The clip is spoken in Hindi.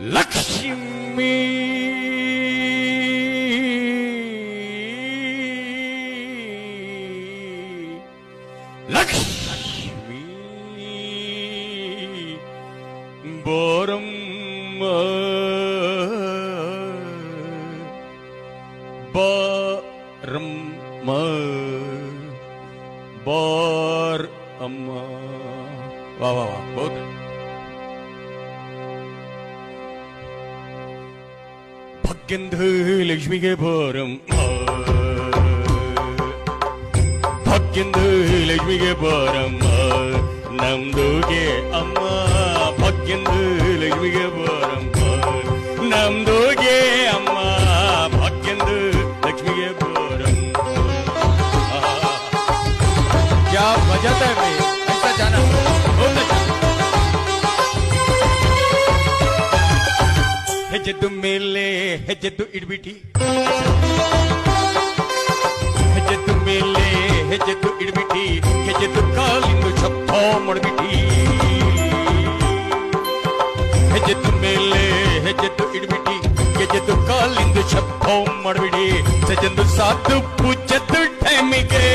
Lakshmi Lakshmi Barama Barama Barama Wow, wow, wow, both. Lakshmi के परम भक्यंदु लक्ष्मी के परम नमदु के अम्मा भक्यंदु लक्ष्मी के परम नमदु के अम्मा भक्यंदु लक्ष्मी के परम। क्या मज़ा था भाई? ऐसा जाना। ಹೆಜ್ಜೆದ್ದು ಮೇಲೆ ಹೆಜ್ಜೆದ್ದು ಇಡ್ಬಿಟಿ ಹೆಜ್ಜೆದ್ದು ಮೇಲೆ ಹೆಜ್ಜೆದ್ದು ಇಡ್ಬಿಟಿ ಹೆಜ್ಜೆದ್ದು ಕಾಲಿಂದು ಚಪ್ಪ ಮಾಡ್ಬಿಟಿ ಹೆಜ್ಜೆದ್ದು ಮೇಲೆ ಹೆಜ್ಜೆದ್ದು ಇಡ್ಬಿಟಿ ಹೆಜ್ಜೆದ್ದು ಕಾಲಿಂದು ಚಪ್ಪ ಮಾಡ್ಬಿಡಿ ಸಜ್ಜಂದು ಸಾತು ಪೂಜದ್ದು ಟೈಮಿಗೆ